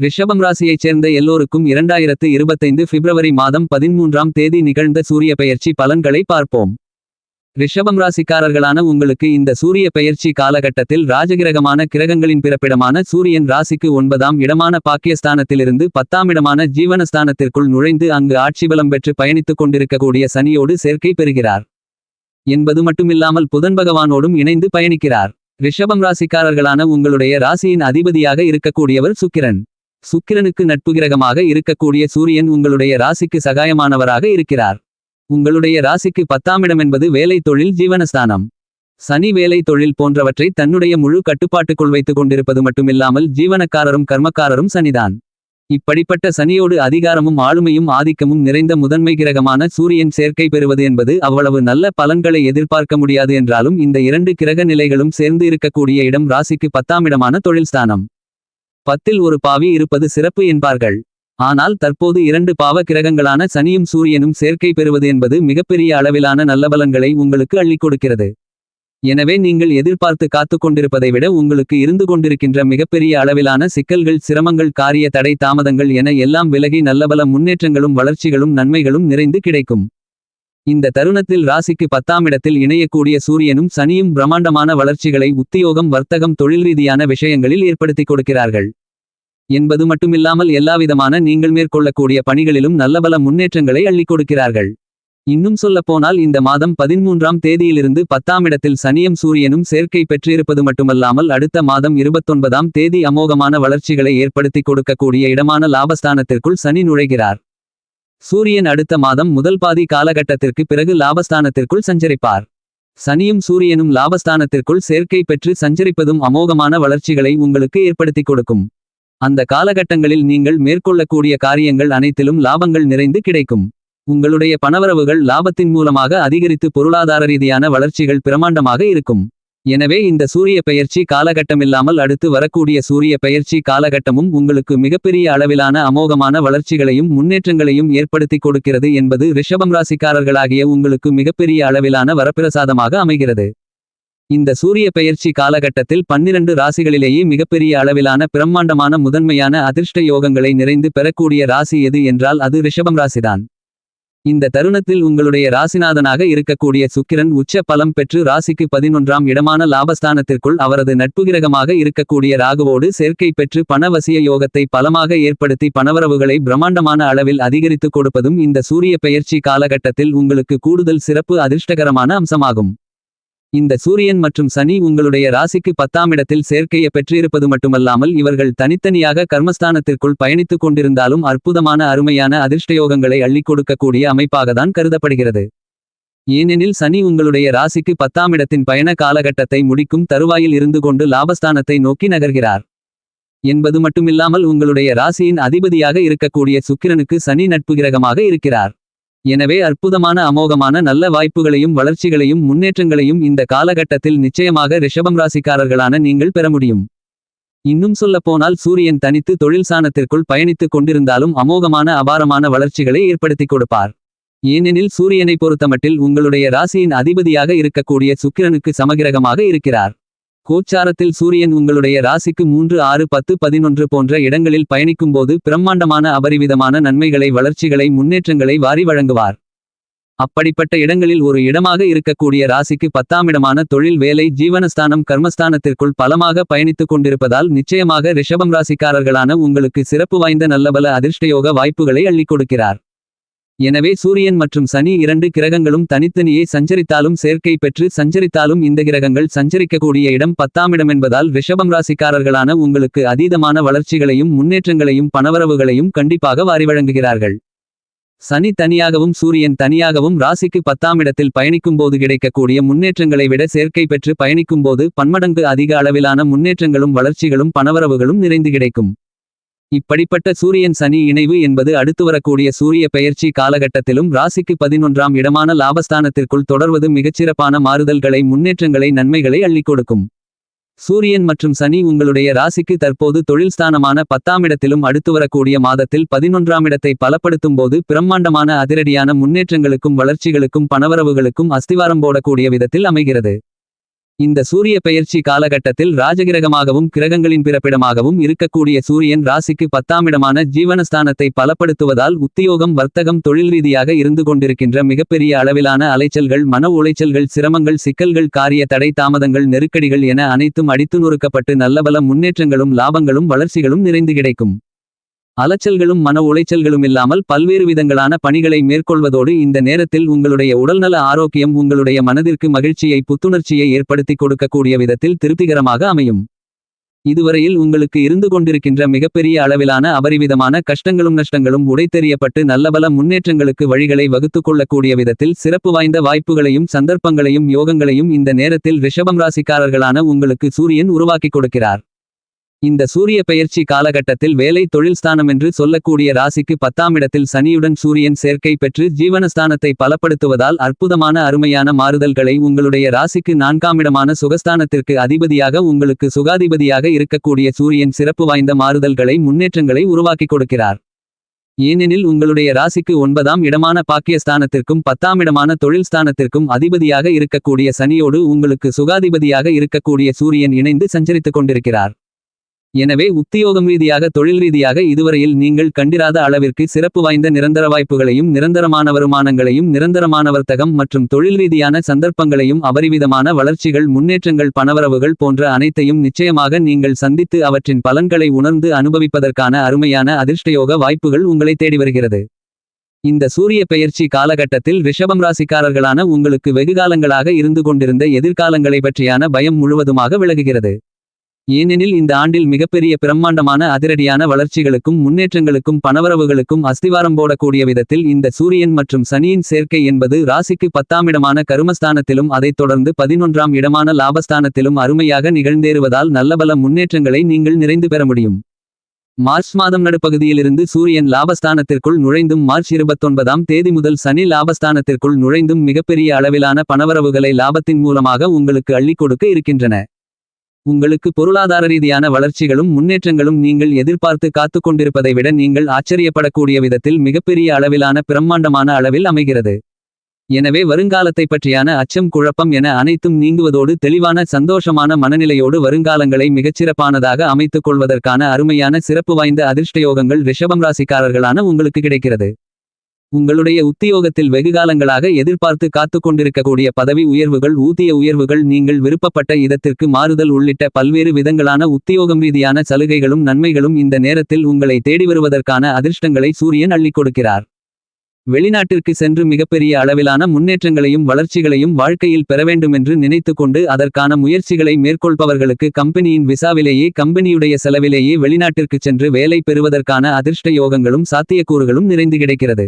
ரிஷபம் ராசியைச் சேர்ந்த எல்லோருக்கும் இரண்டாயிரத்து இருபத்தைந்து பிப்ரவரி மாதம் பதிமூன்றாம் தேதி நிகழ்ந்த சூரிய பெயர்ச்சி பலன்களை பார்ப்போம். ரிஷபம் ராசிக்காரர்களான உங்களுக்கு இந்த சூரிய பெயர்ச்சி காலகட்டத்தில் ராஜகிரகமான கிரகங்களின் பிறப்பிடமான சூரியன் ராசிக்கு ஒன்பதாம் இடமான பாக்கியஸ்தானத்திலிருந்து பத்தாம் இடமான ஜீவனஸ்தானத்திற்குள் நுழைந்து அங்கு ஆட்சி பலம் பெற்று பயணித்துக் கொண்டிருக்கக்கூடிய சனியோடு சேர்க்கை பெறுகிறார். என்பது மட்டுமில்லாமல் புதன் பகவானோடும் இணைந்து பயணிக்கிறார். ரிஷபம் ராசிக்காரர்களான உங்களுடைய ராசியின் அதிபதியாக இருக்கக்கூடியவர் சுக்கிரன். சுக்கிரனுக்கு நட்பு கிரகமாக இருக்கக்கூடிய சூரியன் உங்களுடைய ராசிக்கு சகாயமானவராக இருக்கிறார். உங்களுடைய ராசிக்கு பத்தாமிடம் என்பது வேலை தொழில் ஜீவனஸ்தானம். சனி வேலை தொழில் போன்றவற்றை தன்னுடைய முழு கட்டுப்பாட்டுக்குள் வைத்துக் கொண்டிருப்பது மட்டுமில்லாமல் ஜீவனக்காரரும் கர்மக்காரரும் சனிதான். இப்படிப்பட்ட சனியோடு அதிகாரமும் ஆளுமையும் ஆதிக்கமும் நிறைந்த முதன்மை கிரகமான சூரியன் சேர்க்கை பெறுவது என்பது அவ்வளவு நல்ல பலன்களை எதிர்பார்க்க முடியாது என்றாலும் இந்த இரண்டு கிரக நிலைகளும் சேர்ந்து இருக்கக்கூடிய இடம் ராசிக்கு பத்தாமிடமான தொழில்ஸ்தானம். தொழில் ஸ்தானம் பத்தில் ஒரு பாவி இருப்பது சிறப்பு என்பார்கள். ஆனால் தற்போது இரண்டு பாவ கிரகங்களான சனியும் சூரியனும் சேர்க்கை பெறுவது என்பது மிகப்பெரிய அளவிலான நல்லபலன்களை உங்களுக்கு அள்ளிக் கொடுக்கிறது. எனவே நீங்கள் எதிர்பார்த்து காத்துக் கொண்டிருப்பதை விட உங்களுக்கு இருந்து கொண்டிருக்கின்ற மிகப்பெரிய அளவிலான சிக்கல்கள் சிரமங்கள் காரிய தடை தாமதங்கள் என எல்லாம் விலகி நல்லபல முன்னேற்றங்களும் வளர்ச்சிகளும் நன்மைகளும் நிறைந்து கிடைக்கும். இந்த தருணத்தில் ராசிக்கு பத்தாம் இடத்தில் இணையக்கூடிய சூரியனும் சனியும் பிரம்மாண்டமான வளர்ச்சிகளை உத்தியோகம் வர்த்தகம் தொழில் ரீதியான விஷயங்களில் ஏற்படுத்திக் கொடுக்கிறார்கள். என்பது மட்டுமில்லாமல் எல்லாவிதமான நீங்கள் மேற்கொள்ளக்கூடிய பணிகளிலும் நல்லபல முன்னேற்றங்களை அள்ளிக் கொடுக்கிறார்கள். இன்னும் சொல்லப்போனால் இந்த மாதம் பதிமூன்றாம் தேதியிலிருந்து பத்தாம் இடத்தில் சனியும் சூரியனும் சேர்க்கை பெற்றிருப்பது மட்டுமல்லாமல் அடுத்த மாதம் இருபத்தொன்பதாம் தேதி அமோகமான வளர்ச்சிகளை ஏற்படுத்திக் கொடுக்கக்கூடிய இடமான லாபஸ்தானத்திற்குள் சனி நுழைகிறார். சூரியன் அடுத்த மாதம் முதல் பாதி காலகட்டத்திற்கு பிறகு லாபஸ்தானத்திற்குள் சஞ்சரிப்பார். சனியும் சூரியனும் லாபஸ்தானத்திற்குள் சேர்க்கை பெற்று சஞ்சரிப்பதும் அமோகமான வளர்ச்சிகளை உங்களுக்கு ஏற்படுத்திக் கொடுக்கும். அந்த காலகட்டங்களில் நீங்கள் மேற்கொள்ளக்கூடிய காரியங்கள் அனைத்திலும் லாபங்கள் நிறைந்து கிடைக்கும். உங்களுடைய பணவரவுகள் லாபத்தின் மூலமாக அதிகரித்து பொருளாதார ரீதியான வளர்ச்சிகள் பிரமாண்டமாக இருக்கும். எனவே இந்த சூரிய பெயர்ச்சி காலகட்டமில்லாமல் அடுத்து வரக்கூடிய சூரிய பெயர்ச்சி காலகட்டமும் உங்களுக்கு மிகப்பெரிய அளவிலான அமோகமான வளர்ச்சிகளையும் முன்னேற்றங்களையும் ஏற்படுத்திக் கொடுக்கிறது என்பது ரிஷபம் ராசிக்காரர்களாகிய உங்களுக்கு மிகப்பெரிய அளவிலான வரப்பிரசாதமாக அமைகிறது. இந்த சூரிய பெயர்ச்சி காலகட்டத்தில் பன்னிரண்டு ராசிகளிலேயே மிகப்பெரிய அளவிலான பிரம்மாண்டமான முதன்மையான அதிர்ஷ்ட யோகங்களை நிறைந்து பெறக்கூடிய ராசி எது என்றால் அது ரிஷபம் ராசிதான். இந்த தருணத்தில் உங்களுடைய ராசிநாதனாக இருக்கக்கூடிய சுக்கிரன் உச்ச பலம் பெற்று ராசிக்கு பதினொன்றாம் இடமான லாபஸ்தானத்திற்குள் அவரது நட்புகிரகமாக இருக்கக்கூடிய ராகுவோடு சேர்க்கை பெற்று பணவசிய யோகத்தை பலமாக ஏற்படுத்தி பணவரவுகளை பிரம்மாண்டமான அளவில் அதிகரித்துக் கொடுப்பதும் இந்த சூரிய பெயர்ச்சி காலகட்டத்தில் உங்களுக்கு கூடுதல் சிறப்பு அதிர்ஷ்டகரமான அம்சமாகும். இந்த சூரியன் மற்றும் சனி உங்களுடைய ராசிக்கு பத்தாம் இடத்தில் சேர்க்கையை பெற்றிருப்பது மட்டுமல்லாமல் இவர்கள் தனித்தனியாக கர்மஸ்தானத்திற்குள் பயணித்துக் கொண்டிருந்தாலும் அற்புதமான அருமையான அதிர்ஷ்டயோகங்களை அள்ளிக் கொடுக்கக்கூடிய அமைப்பாகத்தான் கருதப்படுகிறது. ஏனெனில் சனி உங்களுடைய ராசிக்கு பத்தாம் இடத்தின் பயண காலகட்டத்தை முடிக்கும் தருவாயில் இருந்து கொண்டு லாபஸ்தானத்தை நோக்கி நகர்கிறார். என்பது மட்டுமில்லாமல் உங்களுடைய ராசியின் அதிபதியாக இருக்கக்கூடிய சுக்கிரனுக்கு சனி நட்பு கிரகமாக இருக்கிறார். எனவே அற்புதமான அமோகமான நல்ல வாய்ப்புகளையும் வளர்ச்சிகளையும் முன்னேற்றங்களையும் இந்த காலகட்டத்தில் நிச்சயமாக ரிஷபம் ராசிக்காரர்களான நீங்கள் பெற முடியும். இன்னும் சொல்லப்போனால் சூரியன் தனித்து தொழில் சாணத்திற்குள் பயணித்துக் கொண்டிருந்தாலும் அமோகமான அபாரமான வளர்ச்சிகளை ஏற்படுத்திக் கொடுப்பார். ஏனெனில் சூரியனை பொறுத்தமட்டில் உங்களுடைய ராசியின் அதிபதியாக இருக்கக்கூடிய சுக்கிரனுக்கு சமகிரகமாக இருக்கிறார். கோச்சாரத்தில் சூரியன் உங்களுடைய ராசிக்கு மூன்று ஆறு பத்து பதினொன்று போன்ற இடங்களில் பயணிக்கும்போது பிரம்மாண்டமான அபரிவிதமான நன்மைகளை வளர்ச்சிகளை முன்னேற்றங்களை வாரி வழங்குவார். அப்படிப்பட்ட இடங்களில் ஒரு இடமாக இருக்கக்கூடிய ராசிக்கு பத்தாம் இடமான தொழில் வேலை ஜீவனஸ்தானம் கர்மஸ்தானத்திற்குள் பலமாக பயணித்துக் கொண்டிருப்பதால் நிச்சயமாக ரிஷபம் ராசிக்காரர்களான உங்களுக்கு சிறப்பு வாய்ந்த நல்லபல அதிர்ஷ்டயோக வாய்ப்புகளை அள்ளிக் கொடுக்கிறார். எனவே சூரியன் மற்றும் சனி இரண்டு கிரகங்களும் தனித்தனியே சஞ்சரித்தாலும் சேர்க்கை பெற்று சஞ்சரித்தாலும் இந்த கிரகங்கள் சஞ்சரிக்கக்கூடிய இடம் பத்தாம் இடம் என்பதால் ரிஷபம் ராசிக்காரர்களான உங்களுக்கு அதீதமான வளர்ச்சிகளையும் முன்னேற்றங்களையும் பணவரவுகளையும் கண்டிப்பாக வாரி வழங்குகிறார்கள். சனி தனியாகவும் சூரியன் தனியாகவும் ராசிக்கு பத்தாம் இடத்தில் பயணிக்கும்போது கிடைக்கக்கூடிய முன்னேற்றங்களை விட சேர்க்கை பெற்று பயணிக்கும்போது பன்மடங்கு அதிக அளவிலான முன்னேற்றங்களும் வளர்ச்சிகளும் பணவரவுகளும் நிறைந்து கிடைக்கும். இப்படிப்பட்ட சூரியன் சனி இணைவு என்பது அடுத்து வரக்கூடிய சூரிய பெயர்ச்சி காலகட்டத்திலும் ராசிக்கு பதினொன்றாம் இடமான லாபஸ்தானத்திற்குள் தொடர்வது மிகச்சிறப்பான மாறுதல்களை முன்னேற்றங்களை நன்மைகளை அள்ளிக் கொடுக்கும். சூரியன் மற்றும் சனி உங்களுடைய ராசிக்கு தற்போது தொழில் ஸ்தானமான பத்தாம் இடத்திலும் அடுத்து வரக்கூடிய மாதத்தில் பதினொன்றாம் இடத்தை பலப்படுத்தும் போது பிரம்மாண்டமான அதிரடியான முன்னேற்றங்களுக்கும் வளர்ச்சிகளுக்கும் பணவரவுகளுக்கும் அஸ்திவாரம் போடக்கூடிய விதத்தில் அமைகிறது. இந்த சூரிய பெயர்ச்சி காலகட்டத்தில் ராஜகிரகமாகவும் கிரகங்களின் பிறப்பிடமாகவும் இருக்கக்கூடிய சூரியன் ராசிக்கு பத்தாமிடமான ஜீவனஸ்தானத்தை பலப்படுத்துவதால் உத்தியோகம் வர்த்தகம் தொழில் ரீதியாக இருந்து கொண்டிருக்கின்ற மிகப்பெரிய அளவிலான அலைச்சல்கள் மன உளைச்சல்கள் சிரமங்கள் சிக்கல்கள் காரிய தடை தாமதங்கள் நெருக்கடிகள் என அனைத்தும் அடித்து நொறுக்கப்பட்டு நல்லபல முன்னேற்றங்களும் லாபங்களும் வளர்ச்சிகளும் நிறைந்து கிடைக்கும். அலைச்சல்களும் மன உளைச்சல்களும் இல்லாமல் பல்வேறு விதங்களான பணிகளை மேற்கொள்வதோடு இந்த நேரத்தில் உங்களுடைய உடல்நல ஆரோக்கியம் உங்களுடைய மனதிற்கு மகிழ்ச்சியை புத்துணர்ச்சியை ஏற்படுத்திக் கொடுக்கக்கூடிய விதத்தில் திருப்திகரமாக அமையும். இதுவரையில் உங்களுக்கு இருந்து கொண்டிருக்கின்ற மிகப்பெரிய அளவிலான அபரிவிதமான கஷ்டங்களும் நஷ்டங்களும் உடைத்தெறியப்பட்டு நல்லபல முன்னேற்றங்களுக்கு வழிகளை வகுத்து கொள்ளக்கூடிய விதத்தில் சிறப்பு வாய்ந்த வாய்ப்புகளையும் சந்தர்ப்பங்களையும் யோகங்களையும் இந்த நேரத்தில் ரிஷபம் ராசிக்காரர்களான உங்களுக்கு சூரியன் உருவாக்கிக் கொடுக்கிறார். இந்த சூரிய பெயர்ச்சி காலகட்டத்தில் வேலை தொழில் ஸ்தானம் என்று சொல்லக்கூடிய ராசிக்கு பத்தாமிடத்தில் சனியுடன் சூரியன் சேர்க்கை பெற்று ஜீவனஸ்தானத்தை பலப்படுத்துவதால் அற்புதமான அருமையான மாறுதல்களை உங்களுடைய ராசிக்கு நான்காமிடமான சுகஸ்தானத்திற்கு அதிபதியாக உங்களுக்கு சுகாதிபதியாக இருக்கக்கூடிய சூரியன் சிறப்பு வாய்ந்த மாறுதல்களை முன்னேற்றங்களை உருவாக்கிக் கொடுக்கிறார். ஏனெனில் உங்களுடைய ராசிக்கு ஒன்பதாம் இடமான பாக்கியஸ்தானத்திற்கும் பத்தாமிடமான தொழில் ஸ்தானத்திற்கும் அதிபதியாக இருக்கக்கூடிய சனியோடு உங்களுக்கு சுகாதிபதியாக இருக்கக்கூடிய சூரியன் இணைந்து சஞ்சரித்துக் கொண்டிருக்கிறார். எனவே உத்தியோகம் ரீதியாக தொழில் ரீதியாக இதுவரையில் நீங்கள் கண்டிராத அளவிற்கு சிறப்பு வாய்ந்த நிரந்தர வாய்ப்புகளையும் நிரந்தரமான வருமானங்களையும் நிரந்தரமான வர்த்தகம் மற்றும் தொழில் ரீதியான சந்தர்ப்பங்களையும் அபரிவிதமான வளர்ச்சிகள் முன்னேற்றங்கள் பணவரவுகள் போன்ற அனைத்தையும் நிச்சயமாக நீங்கள் சந்தித்து அவற்றின் பலன்களை உணர்ந்து அனுபவிப்பதற்கான அருமையான அதிர்ஷ்டயோக வாய்ப்புகள் உங்களை தேடி வருகிறது. இந்த சூரிய பெயர்ச்சி காலகட்டத்தில் ரிஷபம் ராசிக்காரர்களான உங்களுக்கு வெகுகாலங்களாக இருந்து கொண்டிருந்த எதிர்காலங்களை பற்றியான பயம் முழுவதுமாக விலகுகிறது. ஏனெனில் இந்த ஆண்டில் மிகப்பெரிய பிரம்மாண்டமான அதிரடியான வளர்ச்சிகளுக்கும் முன்னேற்றங்களுக்கும் பணவரவுகளுக்கும் அஸ்திவாரம் போடக்கூடிய விதத்தில் இந்த சூரியன் மற்றும் சனியின் சேர்க்கை என்பது ராசிக்கு பத்தாம் இடமான கருமஸ்தானத்திலும் அதைத் தொடர்ந்து பதினொன்றாம் இடமான லாபஸ்தானத்திலும் அருமையாக நிகழ்ந்தேறுவதால் நல்லபல முன்னேற்றங்களை நீங்கள் நிறைந்து பெற முடியும். மார்ச் மாதம் நடுப்பகுதியிலிருந்து சூரியன் லாபஸ்தானத்திற்குள் நுழைந்தும் மார்ச் இருபத்தொன்பதாம் தேதி முதல் சனி லாபஸ்தானத்திற்குள் நுழைந்தும் மிகப்பெரிய அளவிலான பணவரவுகளை லாபத்தின் மூலமாக உங்களுக்கு அள்ளிக் கொடுக்க இருக்கின்றன. உங்களுக்கு பொருளாதார ரீதியான வளர்ச்சிகளும் முன்னேற்றங்களும் நீங்கள் எதிர்பார்த்து காத்து கொண்டிருப்பதை விட நீங்கள் ஆச்சரியப்படக்கூடிய விதத்தில் மிகப்பெரிய அளவிலான பிரம்மாண்டமான அளவில் அமைகிறது. எனவே வருங்காலத்தை பற்றியான அச்சம் குழப்பம் என அனைத்தும் நீங்குவதோடு தெளிவான சந்தோஷமான மனநிலையோடு வருங்காலங்களை மிகச்சிறப்பானதாக அமைத்துக் கொள்வதற்கான அருமையான சிறப்பு வாய்ந்த அதிர்ஷ்டயோகங்கள் ரிஷபம் ராசிக்காரர்களான உங்களுக்கு கிடைக்கிறது. உங்களுடைய உத்தியோகத்தில் வெகுகாலங்களாக எதிர்பார்த்து காத்து கொண்டிருக்கக்கூடிய பதவி உயர்வுகள் ஊதிய உயர்வுகள் நீங்கள் விருப்பப்பட்ட இதத்திற்கு மாறுதல் உள்ளிட்ட பல்வேறு விதங்களான உத்தியோகம் ரீதியான சலுகைகளும் நன்மைகளும் இந்த நேரத்தில் உங்களை தேடி வருவதற்கான அதிர்ஷ்டங்களை சூரியன் அள்ளிக் கொடுக்கிறார். வெளிநாட்டிற்கு சென்று மிகப்பெரிய அளவிலான முன்னேற்றங்களையும் வளர்ச்சிகளையும் வாழ்க்கையில் பெற வேண்டுமென்று நினைத்து கொண்டு அதற்கான முயற்சிகளை மேற்கொள்பவர்களுக்கு கம்பெனியின் விசாவிலேயே கம்பெனியுடைய செலவிலேயே வெளிநாட்டிற்கு சென்று வேலை பெறுவதற்கான அதிர்ஷ்ட யோகங்களும் சாத்தியக்கூறுகளும் நிறைந்து கிடைக்கிறது.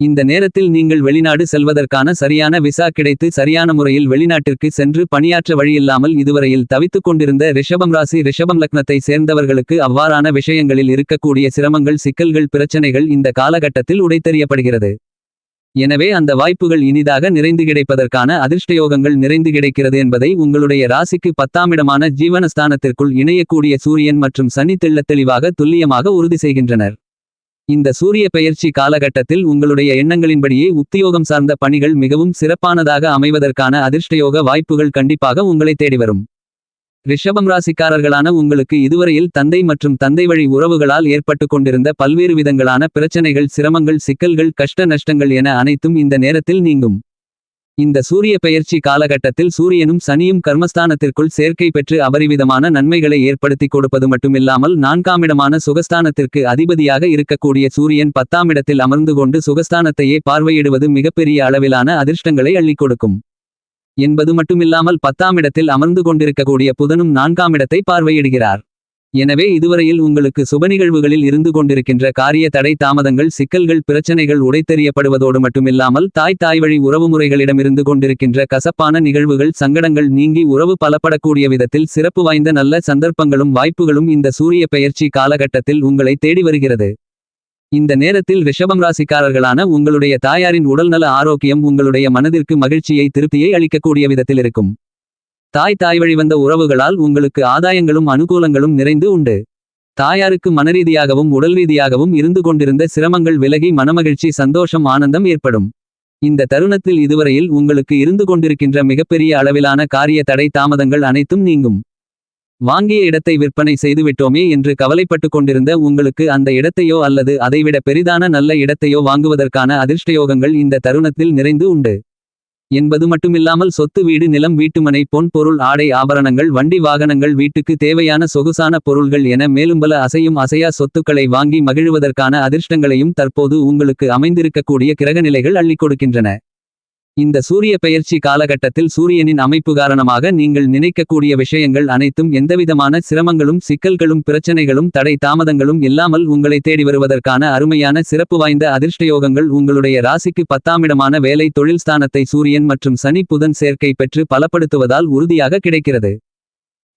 இந்த நேரத்தில் நீங்கள் வெளிநாடு செல்வதற்கான சரியான விசா கிடைத்து சரியான முறையில் வெளிநாட்டிற்கு சென்று பணியாற்ற வழியில்லாமல் இதுவரையில் தவித்துக் கொண்டிருந்த ரிஷபம் ராசி ரிஷபம் லக்னத்தை சேர்ந்தவர்களுக்கு அவ்வாறான விஷயங்களில் இருக்கக்கூடிய சிரமங்கள் சிக்கல்கள் பிரச்சனைகள் இந்த காலகட்டத்தில் உடைத்தறியப்படுகிறது. எனவே அந்த வாய்ப்புகள் இனிதாக நிறைந்து கிடைப்பதற்கான அதிர்ஷ்டயோகங்கள் நிறைந்து கிடைக்கிறது என்பதை உங்களுடைய ராசிக்கு பத்தாமிடமான ஜீவனஸ்தானத்திற்குள் இணையக்கூடிய சூரியன் மற்றும் சனி தெள்ளத் தெளிவாக துல்லியமாக உறுதி செய்கின்றனர். இந்த சூரிய பெயர்ச்சி காலகட்டத்தில் உங்களுடைய எண்ணங்களின்படியே உத்தியோகம் சார்ந்த பணிகள் மிகவும் சிறப்பானதாக அமைவதற்கான அதிர்ஷ்டயோக வாய்ப்புகள் கண்டிப்பாக உங்களை தேடி வரும். ரிஷபம் ராசிக்காரர்களான உங்களுக்கு இதுவரையில் தந்தை மற்றும் தந்தை வழி உறவுகளால் ஏற்பட்டு கொண்டிருந்த பல்வேறு விதங்களான பிரச்சனைகள் சிரமங்கள் சிக்கல்கள் கஷ்ட நஷ்டங்கள் என அனைத்தும் இந்த நேரத்தில் நீங்கும். இந்த சூரிய பெயர்ச்சி காலகட்டத்தில் சூரியனும் சனியும் கர்மஸ்தானத்திற்குள் சேர்க்கை பெற்று அபரிவிதமான நன்மைகளை ஏற்படுத்திக் கொடுப்பது மட்டுமில்லாமல் நான்காமிடமான சுகஸ்தானத்திற்கு அதிபதியாக இருக்கக்கூடிய சூரியன் பத்தாம் இடத்தில் அமர்ந்து கொண்டு சுகஸ்தானத்தையே பார்வையிடுவது மிகப்பெரிய அளவிலான அதிர்ஷ்டங்களை அள்ளிக் கொடுக்கும். என்பது மட்டுமில்லாமல் பத்தாம் இடத்தில் அமர்ந்து கொண்டிருக்கக்கூடிய புதனும் நான்காம் இடத்தை பார்வையிடுகிறார். எனவே இதுவரையில் உங்களுக்கு சுப நிகழ்வுகளில் இருந்து கொண்டிருக்கின்ற காரிய தடை தாமதங்கள் சிக்கல்கள் பிரச்சனைகள் உடைத்தெறியப்படுவதோடு மட்டுமில்லாமல் தாய் தாய் வழி உறவுமுறைகளிடமிருந்து கொண்டிருக்கின்ற கசப்பான நிகழ்வுகள் சங்கடங்கள் நீங்கி உறவு பலப்படக்கூடிய விதத்தில் சிறப்பு வாய்ந்த நல்ல சந்தர்ப்பங்களும் வாய்ப்புகளும் இந்த சூரிய பெயர்ச்சி காலகட்டத்தில் உங்களை தேடி வருகிறது. இந்த நேரத்தில் ரிஷபம் ராசிக்காரர்களான உங்களுடைய தாயாரின் உடல்நல ஆரோக்கியம் உங்களுடைய மனதிற்கு மகிழ்ச்சியை திருப்தியை அளிக்கக்கூடிய விதத்தில் இருக்கும். தாய் தாய் வழிவந்த உறவுகளால் உங்களுக்கு ஆதாயங்களும் அனுகூலங்களும் நிறைந்து உண்டு. தாயாருக்கு மனரீதியாகவும் உடல் ரீதியாகவும் இருந்து கொண்டிருந்த சிரமங்கள் விலகி மனமகிழ்ச்சி சந்தோஷம் ஆனந்தம் ஏற்படும். இந்த தருணத்தில் இதுவரையில் உங்களுக்கு இருந்து கொண்டிருக்கின்ற மிகப்பெரிய அளவிலான காரிய தடை தாமதங்கள் அனைத்தும் நீங்கும். வாங்கிய இடத்தை விற்பனை செய்துவிட்டோமே என்று கவலைப்பட்டு கொண்டிருந்த உங்களுக்கு அந்த இடத்தையோ அல்லது அதைவிட பெரிதான நல்ல இடத்தையோ வாங்குவதற்கான அதிர்ஷ்டயோகங்கள் இந்த தருணத்தில் நிறைந்து உண்டு. என்பது மட்டுமில்லாமல் சொத்து வீடு நிலம் வீட்டுமனை பொன் பொருள் ஆடை ஆபரணங்கள் வண்டி வாகனங்கள் வீட்டுக்கு தேவையான சொகுசான பொருள்கள் என மேலும் பல அசையும் அசையா சொத்துக்களை வாங்கி மகிழ்வதற்கான அதிர்ஷ்டங்களையும் தற்போது உங்களுக்கு அமைந்திருக்கக்கூடிய கிரகநிலைகள் அள்ளிக் கொடுக்கின்றன. இந்த சூரிய பெயர்ச்சி காலகட்டத்தில் சூரியனின் அமைப்பு காரணமாக நீங்கள் நினைக்கக்கூடிய விஷயங்கள் அனைத்தும் எந்தவிதமான சிரமங்களும் சிக்கல்களும் பிரச்சனைகளும் தடை தாமதங்களும் இல்லாமல் உங்களை தேடி வருவதற்கான அருமையான சிறப்பு வாய்ந்த அதிர்ஷ்டயோகங்கள் உங்களுடைய ராசிக்கு பத்தாமிடமான வேலை தொழில் ஸ்தானத்தை சூரியன் மற்றும் சனி புதன் சேர்க்கை பெற்று பலப்படுத்துவதால் உறுதியாக கிடைக்கிறது.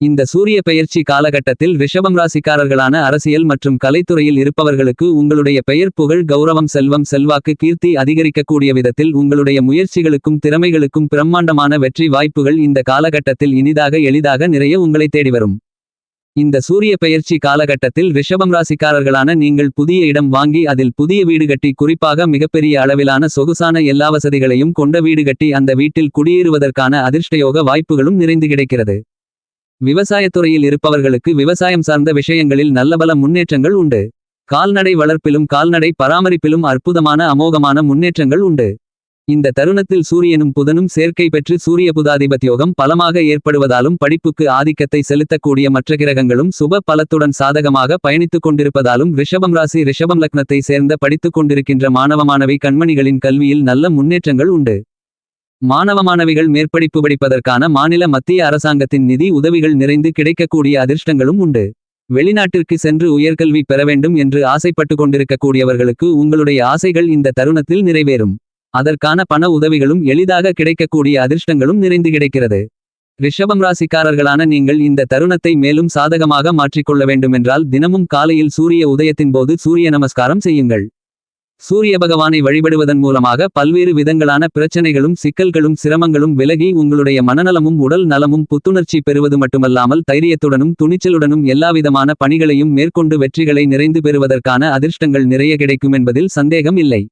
இந்த சூரிய பெயர்ச்சி காலகட்டத்தில் ரிஷபம் ராசிக்காரர்களான அரசியல் மற்றும் கலைத்துறையில் இருப்பவர்களுக்கு உங்களுடைய பெயர் புகழ் கௌரவம் செல்வம் செல்வாக்கு கீர்த்தி அதிகரிக்கக்கூடிய விதத்தில் உங்களுடைய முயற்சிகளுக்கும் திறமைகளுக்கும் பிரம்மாண்டமான வெற்றி வாய்ப்புகள் இந்த காலகட்டத்தில் இனிதாக எளிதாக நிறைய உங்களை தேடி வரும். இந்த சூரிய பெயர்ச்சி காலகட்டத்தில் ரிஷபம் ராசிக்காரர்களான நீங்கள் புதிய இடம் வாங்கி அதில் புதிய வீடு கட்டி குறிப்பாக மிகப்பெரிய அளவிலான சொகுசான எல்லா வசதிகளையும் கொண்ட வீடு கட்டி அந்த வீட்டில் குடியேறுவதற்கான அதிர்ஷ்டயோக வாய்ப்புகளும் நிறைந்து கிடைக்கிறது. விவசாயத்துறையில் இருப்பவர்களுக்கு விவசாயம் சார்ந்த விஷயங்களில் நல்லபல முன்னேற்றங்கள் உண்டு. கால்நடை வளர்ப்பிலும் கால்நடை பராமரிப்பிலும் அற்புதமான அமோகமான முன்னேற்றங்கள் உண்டு. இந்த தருணத்தில் சூரியனும் புதனும் சேர்க்கை பெற்று சூரிய புதாதிபத்தியோகம் பலமாக ஏற்படுவதாலும் படிப்புக்கு ஆதிக்கத்தை செலுத்தக்கூடிய மற்ற கிரகங்களும் சுப பலத்துடன் சாதகமாக பயணித்துக் கொண்டிருப்பதாலும் ரிஷபம் ராசி ரிஷபம் லக்னத்தை சேர்ந்த படித்துக் கொண்டிருக்கின்ற மாணவ மாணவி கண்மணிகளின் கல்வியில் நல்ல முன்னேற்றங்கள் உண்டு. மாணவ மாணவிகள் மேற்படிப்பு படிப்பதற்கான மாநில மத்திய அரசாங்கத்தின் நிதி உதவிகள் நிறைந்து கிடைக்கக்கூடிய அதிர்ஷ்டங்களும் உண்டு. வெளிநாட்டிற்கு சென்று உயர்கல்வி பெற வேண்டும் என்று ஆசைப்பட்டு கொண்டிருக்கக்கூடியவர்களுக்கு உங்களுடைய ஆசைகள் இந்த தருணத்தில் நிறைவேறும். அதற்கான பண உதவிகளும் எளிதாக கிடைக்கக்கூடிய அதிர்ஷ்டங்களும் நிறைந்து கிடைக்கிறது. ரிஷபம் ராசிக்காரர்களான நீங்கள் இந்த தருணத்தை மேலும் சாதகமாக மாற்றிக்கொள்ள வேண்டுமென்றால் தினமும் காலையில் சூரிய உதயத்தின் போது சூரிய நமஸ்காரம் செய்யுங்கள். சூரிய பகவானை வழிபடுவதன் மூலமாக பல்வேறு விதங்களான பிரச்சனைகளும் சிக்கல்களும் சிரமங்களும் விலகி உங்களுடைய மனநலமும் உடல் நலமும் புத்துணர்ச்சி பெறுவது மட்டுமல்லாமல் தைரியத்துடனும் துணிச்சலுடனும் எல்லாவிதமான பணிகளையும் மேற்கொண்டு வெற்றிகளை நிறைந்து பெறுவதற்கான அதிர்ஷ்டங்கள் நிறைய கிடைக்கும் என்பதில் சந்தேகம் இல்லை.